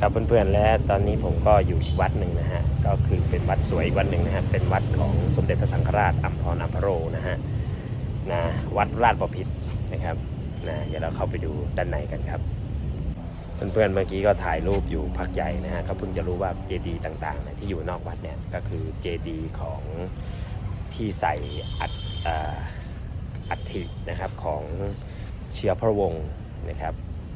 ครับเพื่อนๆและตอนนี้ผมก็อยู่อีกวัดหนึ่งนะฮะก็คือเป็นวัดสวยวัดหนึ่งนะฮะเป็นวัดของสมเด็จพระสังฆราชอัมพรอัมพโรนะฮะนะวัดราชบพิตรนะครับนะเดี๋ยวเราเข้าไปดูด้านในกันครับ เพื่อนๆเมื่อกี้ก็ถ่ายรูปอยู่พักใหญ่นะฮะก็เพิ่งจะรู้ว่าเจดีย์ต่างๆเนี่ยที่อยู่นอกวัดเนี่ยก็คือเจดีย์ของที่ใส่อัดอัฐินะครับของเชื้อพระวงศ์นะครับ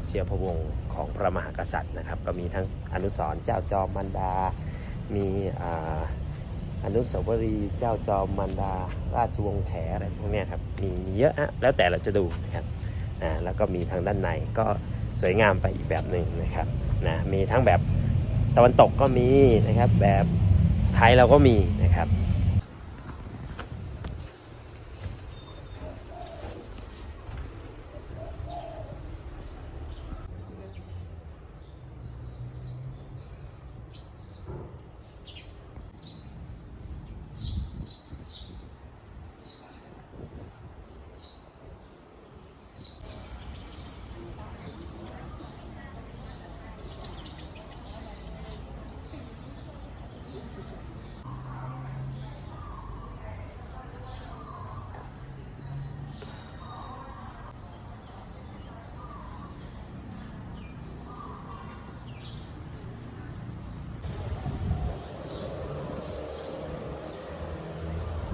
เชื้อพระวงศ์ของพระมหากษัตริย์นะครับ ก็มีทั้งอนุสรณ์เจ้าจอมมันดา มีออนุสาวรีย์เจ้าจอมมันดา ราชวงศ์แขอะไรพวกนี้ครับมีมีเยอะฮะแล้วแต่เราจะดูนะครับแล้วก็มีทางด้านในก็สวยงามไปอีกแบบหนึ่งนะครับนะมีทั้งแบบตะวันตกก็มีนะครับแบบไทยเราก็มีนะครับ